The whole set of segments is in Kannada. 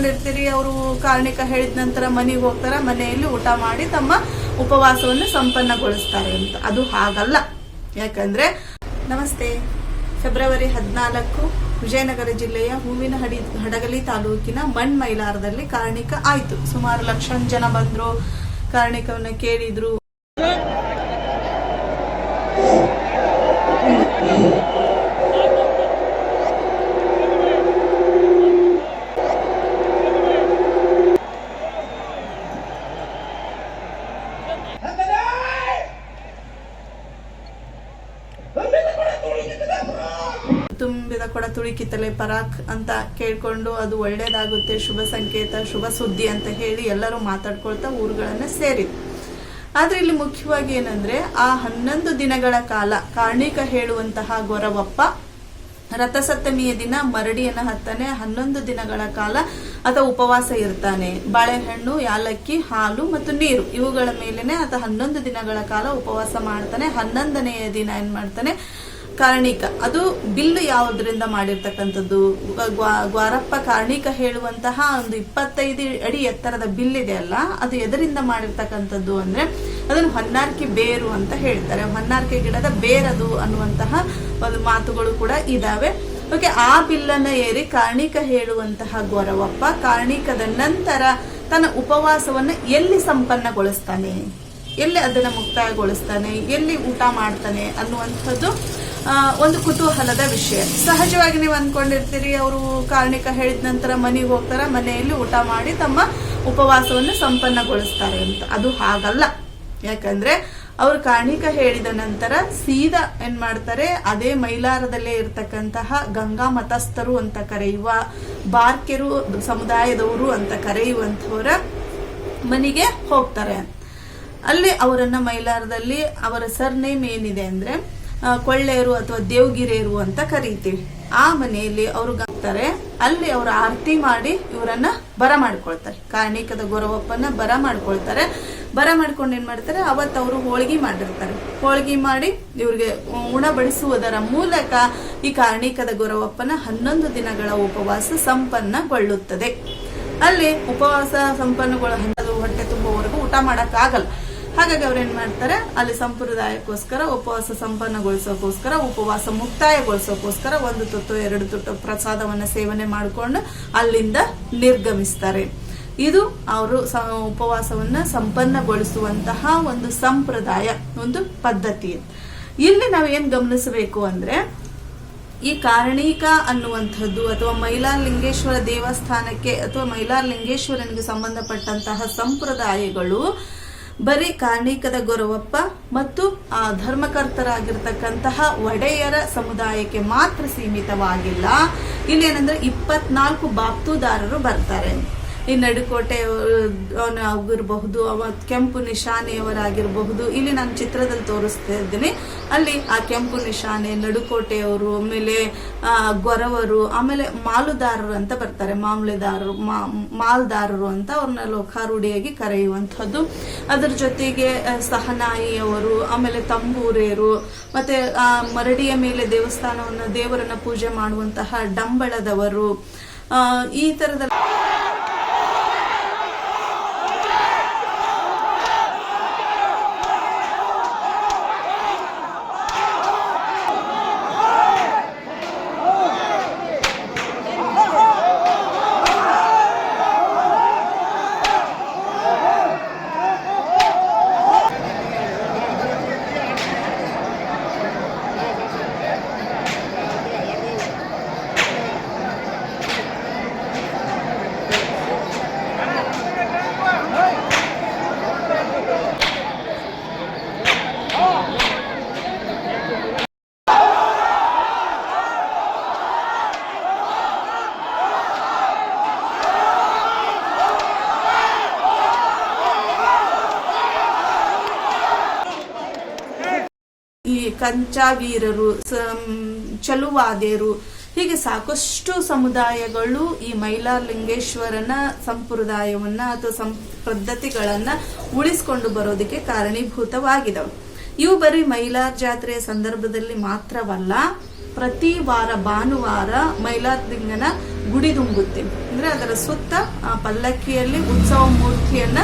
ಅನ್ಕೊಂಡಿರ್ತೀರಿ ಅವರು ಕಾರಣಿಕ ಹೇಳಿದ ನಂತರ ಮನೆಗೆ ಹೋಗ್ತಾರ, ಮನೆಯಲ್ಲಿ ಊಟ ಮಾಡಿ ತಮ್ಮ ಉಪವಾಸವನ್ನು ಸಂಪನ್ನಗೊಳಿಸ್ತಾರೆ ಅಂತ. ಅದು ಹಾಗಲ್ಲ. ಯಾಕಂದ್ರೆ, ನಮಸ್ತೆ, ಫೆಬ್ರವರಿ ಹದಿನಾಲ್ಕು, ವಿಜಯನಗರ ಜಿಲ್ಲೆಯ ಹೂವಿನ ಹಡಿ, ಹಡಗಲಿ ತಾಲೂಕಿನ ಮಣ್ ಮೈಲಾರದಲ್ಲಿ ಕಾರಣಿಕ ಆಯ್ತು. ಸುಮಾರು ಲಕ್ಷ ಜನ ಬಂದ್ರು. ಕಾರಣಿಕವನ್ನ ಕೇಳಿದ್ರು ತುಂಬಿದ ಕೊಡ ತುಳುಕಿತಲೆ ಪರಾಕ್ ಅಂತ ಕೇಳ್ಕೊಂಡು ಅದು ಒಳ್ಳೇದಾಗುತ್ತೆ, ಶುಭ ಸಂಕೇತ, ಶುಭ ಸುದ್ದಿ ಅಂತ ಹೇಳಿ ಎಲ್ಲರೂ ಮಾತಾಡ್ಕೊಳ್ತಾ ಊರುಗಳನ್ನ ಸೇರಿ ಆದ್ರೆ ಇಲ್ಲಿ ಮುಖ್ಯವಾಗಿ ಏನಂದ್ರೆ, ಆ ಹನ್ನೊಂದು ದಿನಗಳ ಕಾಲ ಕಾರ್ಣಿಕ ಹೇಳುವಂತಹ ಗೊರವಪ್ಪ ರಥಸಪ್ತಮಿಯ ದಿನ ಮರಡಿಯನ್ನ ಹತ್ತಾನೆ ಹನ್ನೊಂದು ದಿನಗಳ ಕಾಲ ಆತ ಉಪವಾಸ ಇರ್ತಾನೆ. ಬಾಳೆಹಣ್ಣು, ಯಾಲಕ್ಕಿ, ಹಾಲು ಮತ್ತು ನೀರು ಇವುಗಳ ಮೇಲೆನೆ ಆತ ಹನ್ನೊಂದು ದಿನಗಳ ಕಾಲ ಉಪವಾಸ ಮಾಡ್ತಾನೆ. ಹನ್ನೊಂದನೆಯ ದಿನ ಏನ್ ಮಾಡ್ತಾನೆ? ಕಾರ್ಣಿಕ. ಅದು ಬಿಲ್ ಯಾವುದರಿಂದ ಮಾಡಿರ್ತಕ್ಕಂಥದ್ದು? ಗ್ವಾ- ಗ್ವಾರಪ್ಪ ಕಾರಣಿಕ ಹೇಳುವಂತಹ ಒಂದು ಇಪ್ಪತ್ತೈದು ಅಡಿ ಎತ್ತರದ ಬಿಲ್ ಇದೆ ಅಲ್ಲ, ಅದು ಎದರಿಂದ ಮಾಡಿರ್ತಕ್ಕಂಥದ್ದು ಅಂದ್ರೆ ಅದನ್ನು ಹೊನ್ನಾರ್ಕಿ ಬೇರು ಅಂತ ಹೇಳ್ತಾರೆ. ಹೊನ್ನಾರ್ಕಿ ಗಿಡದ ಬೇರದು ಅನ್ನುವಂತಹ ಒಂದು ಮಾತುಗಳು ಕೂಡ ಇದಾವೆ. ಓಕೆ, ಆ ಬಿಲ್ಲನ್ನ ಏರಿ ಕಾರ್ಣಿಕ ಹೇಳುವಂತಹ ಗೌರವಪ್ಪ ಕಾರ್ಣಿಕದ ನಂತರ ತನ್ನ ಉಪವಾಸವನ್ನು ಎಲ್ಲಿ ಸಂಪನ್ನಗೊಳಿಸ್ತಾನೆ? ಎಲ್ಲಿ ಅದನ್ನ ಮುಕ್ತಾಯಗೊಳಿಸ್ತಾನೆ? ಎಲ್ಲಿ ಊಟ ಮಾಡ್ತಾನೆ ಅನ್ನುವಂಥದ್ದು ಒಂದು ಕುತೂಹಲದ ವಿಷಯ. ಸಹಜವಾಗಿ ನೀವು ಅಂದ್ಕೊಂಡಿರ್ತೀರಿ ಅವರು ಕಾರಣಿಕ ಹೇಳಿದ ನಂತರ ಮನೆಗೆ ಹೋಗ್ತಾರೆ, ಮನೆಯಲ್ಲಿ ಊಟ ಮಾಡಿ ತಮ್ಮ ಉಪವಾಸವನ್ನು ಸಂಪನ್ನಗೊಳಿಸ್ತಾರೆ ಅಂತ. ಅದು ಹಾಗಲ್ಲ. ಯಾಕಂದ್ರೆ, ಅವರು ಕಾರಣಿಕ ಹೇಳಿದ ನಂತರ ಸೀದಾ ಏನ್ ಮಾಡ್ತಾರೆ, ಅದೇ ಮೈಲಾರದಲ್ಲೇ ಇರ್ತಕ್ಕಂತಹ ಗಂಗಾ ಮತಸ್ಥರು ಅಂತ ಕರೆಯುವ, ಬಾರ್ಕೆರು ಸಮುದಾಯದವರು ಅಂತ ಕರೆಯುವಂಥವರ ಮನೆಗೆ ಹೋಗ್ತಾರೆ. ಅಲ್ಲಿ ಅವರನ್ನ ಮೈಲಾರದಲ್ಲಿ ಅವರ ಸರ್ನೇಮ್ ಏನಿದೆ ಅಂದ್ರೆ ಕೊಳ್ಳೇರು ಅಥವಾ ದೇವಗಿರಿಯರು ಅಂತ ಕರೀತೀವಿ. ಆ ಮನೆಯಲ್ಲಿ ಅವರು ಗಂತಾರೆ ಅಲ್ಲಿ ಅವರು ಆರತಿ ಮಾಡಿ ಇವರನ್ನ ಬರ ಮಾಡ್ಕೊಳ್ತಾರೆ. ಕಾರ್ಣಿಕದ ಗೊರವಪ್ಪನ ಬರ ಮಾಡ್ಕೊಳ್ತಾರೆ. ಬರ ಮಾಡ್ಕೊಂಡು ಏನ್ ಮಾಡ್ತಾರೆ? ಅವತ್ತು ಅವರು ಹೋಳಿಗೆ ಮಾಡಿರ್ತಾರೆ. ಹೋಳಿಗೆ ಮಾಡಿ ಇವ್ರಿಗೆ ಉಣಬಡಿಸುವುದರ ಮೂಲಕ ಈ ಕಾರ್ಣಿಕದ ಗೊರವಪ್ಪನ ಹನ್ನೊಂದು ದಿನಗಳ ಉಪವಾಸ ಸಂಪನ್ನಗೊಳ್ಳುತ್ತದೆ. ಅಲ್ಲಿ ಉಪವಾಸ ಸಂಪನ್ನಗಳು ಹೊಟ್ಟೆ ತುಂಬುವವರೆಗೂ ಊಟ ಮಾಡಕ್ ಆಗಲ್ಲ ಹಾಗಾಗಿ ಅವ್ರು ಏನ್ ಮಾಡ್ತಾರೆ? ಅಲ್ಲಿ ಸಂಪ್ರದಾಯಕ್ಕೋಸ್ಕರ, ಉಪವಾಸ ಸಂಪನ್ನಗೊಳಿಸೋಕೋಸ್ಕರ ಉಪವಾಸ ಮುಕ್ತಾಯಗೊಳಿಸೋಕೋಸ್ಕರ ಒಂದು ತುತ್ತು, ಎರಡು ತುತ್ತು ಪ್ರಸಾದವನ್ನ ಸೇವನೆ ಮಾಡಿಕೊಂಡು ಅಲ್ಲಿಂದ ನಿರ್ಗಮಿಸ್ತಾರೆ. ಇದು ಅವರು ಉಪವಾಸವನ್ನ ಸಂಪನ್ನಗೊಳಿಸುವಂತಹ ಒಂದು ಸಂಪ್ರದಾಯ, ಒಂದು ಪದ್ಧತಿ. ಇಲ್ಲಿ ನಾವೇನ್ ಗಮನಿಸಬೇಕು ಅಂದ್ರೆ, ಈ ಕಾರಣೀಕ ಅನ್ನುವಂಥದ್ದು ಅಥವಾ ಮೈಲಾರ್ ಲಿಂಗೇಶ್ವರ ದೇವಸ್ಥಾನಕ್ಕೆ ಅಥವಾ ಮೈಲಾರ್ ಲಿಂಗೇಶ್ವರನಿಗೆ ಸಂಬಂಧಪಟ್ಟಂತಹ ಸಂಪ್ರದಾಯಗಳು ಬರೀ ಕಾರ್ಣಿಕದ ಗೊರವಪ್ಪ ಮತ್ತು ಆ ಧರ್ಮಕರ್ತರಾಗಿರ್ತಕ್ಕಂತಹ ಒಡೆಯರ ಸಮುದಾಯಕ್ಕೆ ಮಾತ್ರ ಸೀಮಿತವಾಗಿಲ್ಲ. ಇಲ್ಲಿ ಏನಂದ್ರೆ ಇಪ್ಪತ್ನಾಲ್ಕು ಬಾಪ್ತುದಾರರು ಬರ್ತಾರೆ. ಈ ನಡುಕೋಟೆ ಆಗಿರಬಹುದು ಅವ ಕೆಂಪು ನಿಶಾನೆಯವರಾಗಿರಬಹುದು. ಇಲ್ಲಿ ನಾನು ಚಿತ್ರದಲ್ಲಿ ತೋರಿಸ್ತಾ ಇದ್ದೀನಿ. ಅಲ್ಲಿ ಆ ಕೆಂಪು ನಿಶಾನೆ, ನಡುಕೋಟೆಯವರು, ಆಮೇಲೆ ಗೊರವರು, ಆಮೇಲೆ ಮಾಲುದಾರರು ಅಂತ ಬರ್ತಾರೆ. ಮಾಮೂಲಿದಾರರು ಮಾಲ್ದಾರರು ಅಂತ ಅವ್ರನ್ನ ಲೋಕಾರೂಢಿಯಾಗಿ ಕರೆಯುವಂಥದ್ದು. ಅದರ ಜೊತೆಗೆ ಸಹನಾಯಿಯವರು, ಆಮೇಲೆ ತಂಬೂರೇರು ಮತ್ತೆ, ಆ, ಮರಡಿಯ ಮೇಲೆ ದೇವಸ್ಥಾನವನ್ನು ದೇವರನ್ನ ಪೂಜೆ ಮಾಡುವಂತಹ ಡಂಬಳದವರು ಈ ತರದ ಈ ಕಂಚಾವೀರರು ಚಲುವಾದೇರು ಹೀಗೆ ಸಾಕಷ್ಟು ಸಮುದಾಯಗಳು ಈ ಮೈಲಾರ್ ಲಿಂಗೇಶ್ವರನ ಸಂಪ್ರದಾಯವನ್ನ ಅಥವಾ ಸಂ, ಪದ್ಧತಿಗಳನ್ನ ಉಳಿಸ್ಕೊಂಡು ಬರೋದಕ್ಕೆ ಕಾರಣೀಭೂತವಾಗಿದವು. ಇವು ಬರೀ ಮೈಲಾರ್ ಜಾತ್ರೆಯ ಸಂದರ್ಭದಲ್ಲಿ ಮಾತ್ರವಲ್ಲ, ಪ್ರತಿ ವಾರ, ಭಾನುವಾರ ಮೈಲಾರಲಿಂಗನ ಗುಡಿದುಂಬುತ್ತೆ ಅಂದ್ರೆ ಅದರ ಸುತ್ತ, ಆ ಪಲ್ಲಕ್ಕಿಯಲ್ಲಿ, ಉತ್ಸವ ಮೂರ್ತಿಯನ್ನ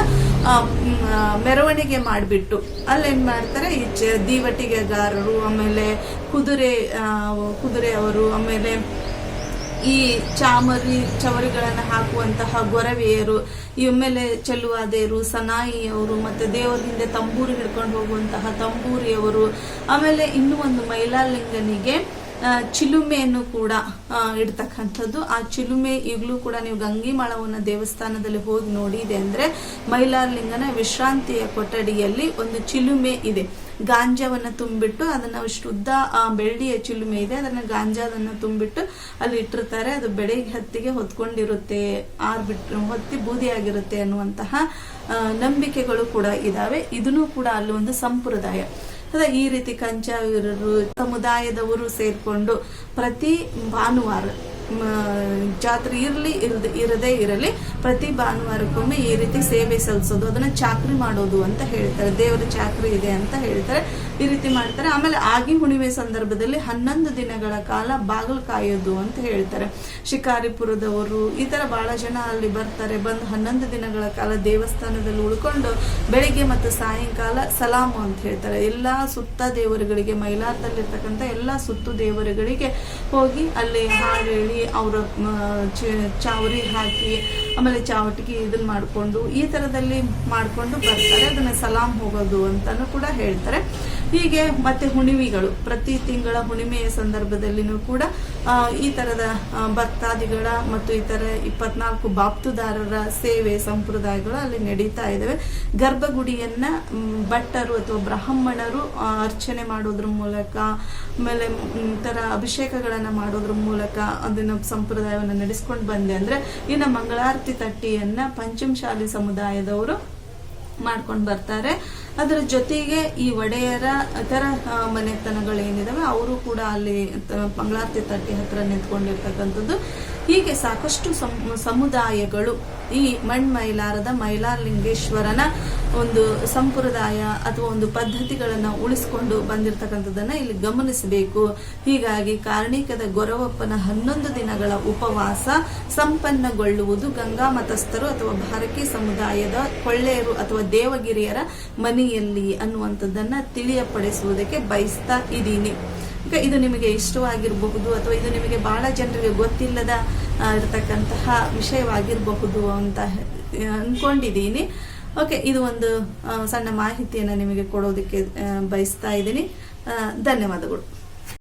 ಮೆರವಣಿಗೆ ಮಾಡಿಬಿಟ್ಟು ಅಲ್ಲೇನ್ ಮಾಡ್ತಾರೆ? ಈ ಚ- ದೀವಟಿಗೆಗಾರರು, ಆಮೇಲೆ ಕುದುರೆ ಕುದುರೆ ಅವರು, ಆಮೇಲೆ ಈ ಚಾಮರಿ, ಚವರಿಗಳನ್ನು ಹಾಕುವಂತಹ ಗೊರವೆಯರು, ಈ ಮೇಲೆ ಚೆಲ್ಲುವಾದೇರು ಸನಾಯಿಯವರು, ಮತ್ತು ದೇವರ ಹಿಂದೆ ತಂಬೂರಿ ಹಿಡ್ಕೊಂಡು ಹೋಗುವಂತಹ ತಂಬೂರಿಯವರು, ಆಮೇಲೆ ಇನ್ನೂ ಒಂದು ಮೈಲಾಲಿಂಗನಿಗೆ ಚಿಲುಮೆಯನ್ನು ಕೂಡ ಇಡ್ತಕ್ಕಂಥದ್ದು. ಆ ಚಿಲುಮೆ ಈಗಲೂ ಕೂಡ ನೀವು ಗಂಗಿಮಾಳವನ ದೇವಸ್ಥಾನದಲ್ಲಿ ಹೋಗಿ ನೋಡಿದೆ ಅಂದರೆ ಮೈಲಾರಲಿಂಗನ ವಿಶ್ರಾಂತಿಯ ಕೊಠಡಿಯಲ್ಲಿ ಒಂದು ಚಿಲುಮೆ ಇದೆ. ಗಾಂಜಾವನ್ನು ತುಂಬಿಟ್ಟು ಅದನ್ನ ಶುದ್ಧ ಬೆಳ್ಳಿಯ ಚಿಲುಮೆ ಇದೆ. ಅದನ್ನ ಗಾಂಜಾದನ್ನ ತುಂಬಿಟ್ಟು ಅಲ್ಲಿ ಇಟ್ಟಿರ್ತಾರೆ. ಅದು ಬೆಳಿಗ್ಗೆ ಹತ್ತಿಗೆ ಹೊತ್ಕೊಂಡಿರುತ್ತೆ ಆರ್ಬಿಟ್ಟು ಹೊತ್ತಿ ಬೂದಿಯಾಗಿರುತ್ತೆ ಅನ್ನುವಂತಹ ನಂಬಿಕೆಗಳು ಕೂಡ ಇದಾವೆ. ಇದನ್ನು ಕೂಡ ಅಲ್ಲಿ ಒಂದು ಸಂಪ್ರದಾಯ. ಅದೇ ಈ ರೀತಿ ಕಂಚಾವೀರರು ಸಮುದಾಯದವರು ಸೇರ್ಕೊಂಡು ಪ್ರತಿ ಭಾನುವಾರ ಜಾತ್ರೆ ಇರಲಿ ಇರದೆ ಇರದೇ ಇರಲಿ, ಪ್ರತಿ ಭಾನುವಾರಕ್ಕೊಮ್ಮೆ ಈ ರೀತಿ ಸೇವೆ ಸಲ್ಲಿಸೋದು, ಅದನ್ನ ಚಾಕ್ರಿ ಮಾಡೋದು ಅಂತ ಹೇಳ್ತಾರೆ. ದೇವರ ಚಾಕ್ರಿ ಇದೆ ಅಂತ ಹೇಳ್ತಾರೆ. ಈ ರೀತಿ ಮಾಡ್ತಾರೆ. ಆಮೇಲೆ ಆಗಿ ಹುಣಿಮೆ ಸಂದರ್ಭದಲ್ಲಿ ಹನ್ನೊಂದು ದಿನಗಳ ಕಾಲ ಬಾಗಿಲು ಕಾಯೋದು ಅಂತ ಹೇಳ್ತಾರೆ. ಶಿಕಾರಿಪುರದವರು ಈ ತರ ಬಹಳ ಜನ ಅಲ್ಲಿ ಬರ್ತಾರೆ. ಬಂದು ಹನ್ನೊಂದು ದಿನಗಳ ಕಾಲ ದೇವಸ್ಥಾನದಲ್ಲಿ ಉಳ್ಕೊಂಡು ಬೆಳಿಗ್ಗೆ ಮತ್ತು ಸಾಯಂಕಾಲ ಸಲಾಮು ಅಂತ ಹೇಳ್ತಾರೆ. ಎಲ್ಲಾ ಸುತ್ತ ದೇವರುಗಳಿಗೆ, ಮೈಲಾರದಲ್ಲಿರ್ತಕ್ಕಂಥ ಎಲ್ಲಾ ಸುತ್ತು ದೇವರುಗಳಿಗೆ ಹೋಗಿ ಅಲ್ಲಿ ಹಾಡು ಹೇಳಿ ಅವರ ಚಾವರಿ ಹಾಕಿ, ಆಮೇಲೆ ಚಾವಟಿಗೆ ಇದನ್ನ ಮಾಡಿಕೊಂಡು ಈ ಥರದಲ್ಲಿ ಮಾಡಿಕೊಂಡು ಬರ್ತಾರೆ. ಅದನ್ನ ಸಲಾಮ್ ಹೋಗೋದು ಅಂತಲೂ ಕೂಡ ಹೇಳ್ತಾರೆ. ಹೀಗೆ ಮತ್ತೆ ಹುಣಿಮೆಗಳು ಪ್ರತಿ ತಿಂಗಳ ಹುಣಿಮೆಯ ಸಂದರ್ಭದಲ್ಲಿನೂ ಕೂಡ ಈ ತರದ ಭಕ್ತಾದಿಗಳ ಮತ್ತು ಇತರ ಇಪ್ಪತ್ನಾಲ್ಕು ಬಾಪ್ತುದಾರರ ಸೇವೆ ಸಂಪ್ರದಾಯಗಳು ಅಲ್ಲಿ ನಡೀತಾ ಇದಾವೆ. ಗರ್ಭಗುಡಿಯನ್ನ ಭಟ್ಟರು ಅಥವಾ ಬ್ರಾಹ್ಮಣರು ಅರ್ಚನೆ ಮಾಡೋದ್ರ ಮೂಲಕ, ಆಮೇಲೆ ತರ ಅಭಿಷೇಕಗಳನ್ನ ಮಾಡೋದ್ರ ಮೂಲಕ ಅದನ್ನ ಸಂಪ್ರದಾಯವನ್ನು ನಡೆಸ್ಕೊಂಡು ಬಂದೆ ಅಂದ್ರೆ, ಇನ್ನು ಮಂಗಳಾರತಿ ತಟ್ಟಿಯನ್ನ ಪಂಚಮಶಾಲಿ ಸಮುದಾಯದವರು ಮಾಡ್ಕೊಂಡು ಬರ್ತಾರೆ. ಅದರ ಜೊತೆಗೆ ಈ ಒಡೆಯರ ಇತರ ಮನೆತನಗಳು ಏನಿದಾವೆ ಅವರು ಕೂಡ ಅಲ್ಲಿ ಮಂಗಳಾರತಿ ತಟ್ಟಿ ಹತ್ರ ನಿಂತ್ಕೊಂಡಿರ್ತಕ್ಕಂಥದ್ದು. ಹೀಗೆ ಸಾಕಷ್ಟು ಸಮ್- ಸಮುದಾಯಗಳು ಈ ಮಣ್ಮೈಲಾರದ ಮೈಲಾರಲಿಂಗೇಶ್ವರನ ಒಂದು ಸಂಪ್ರದಾಯ ಅಥವಾ ಒಂದು ಪದ್ಧತಿಗಳನ್ನ ಉಳಿಸ್ಕೊಂಡು ಬಂದಿರತಕ್ಕಂಥದ್ದನ್ನ ಇಲ್ಲಿ ಗಮನಿಸಬೇಕು. ಹೀಗಾಗಿ ಕಾರ್ಣಿಕದ ಗೊರವಪ್ಪನ ಹನ್ನೊಂದು ದಿನಗಳ ಉಪವಾಸ ಸಂಪನ್ನಗೊಳ್ಳುವುದು ಗಂಗಾ ಮತಸ್ಥರು ಅಥವಾ ಭಾರಕಿ ಸಮುದಾಯದ ಕೊಳ್ಳೆಯರು ಅಥವಾ ದೇವಗಿರಿಯರ ಮನೆಯಲ್ಲಿ ಅನ್ನುವಂಥದ್ದನ್ನ ತಿಳಿಯಪಡಿಸುವುದಕ್ಕೆ ಬಯಸ್ತಾ ಇದ್ದೀನಿ. ಇದು ನಿಮಗೆ ಇಷ್ಟವಾಗಿರಬಹುದು ಅಥವಾ ಇದು ನಿಮಗೆ ಬಹಳ ಜನರಿಗೆ ಗೊತ್ತಿಲ್ಲದ ಇರತಕ್ಕಂತಹ ವಿಷಯವಾಗಿರಬಹುದು ಅಂತ ಅನ್ಕೊಂಡಿದ್ದೀನಿ. ಓಕೆ ಇದು ಒಂದು ಸಣ್ಣ ಮಾಹಿತಿಯನ್ನು ನಿಮಗೆ ಕೊಡೋದಕ್ಕೆ ಬಯಸ್ತಾ ಇದ್ದೀನಿ. ಧನ್ಯವಾದಗಳು.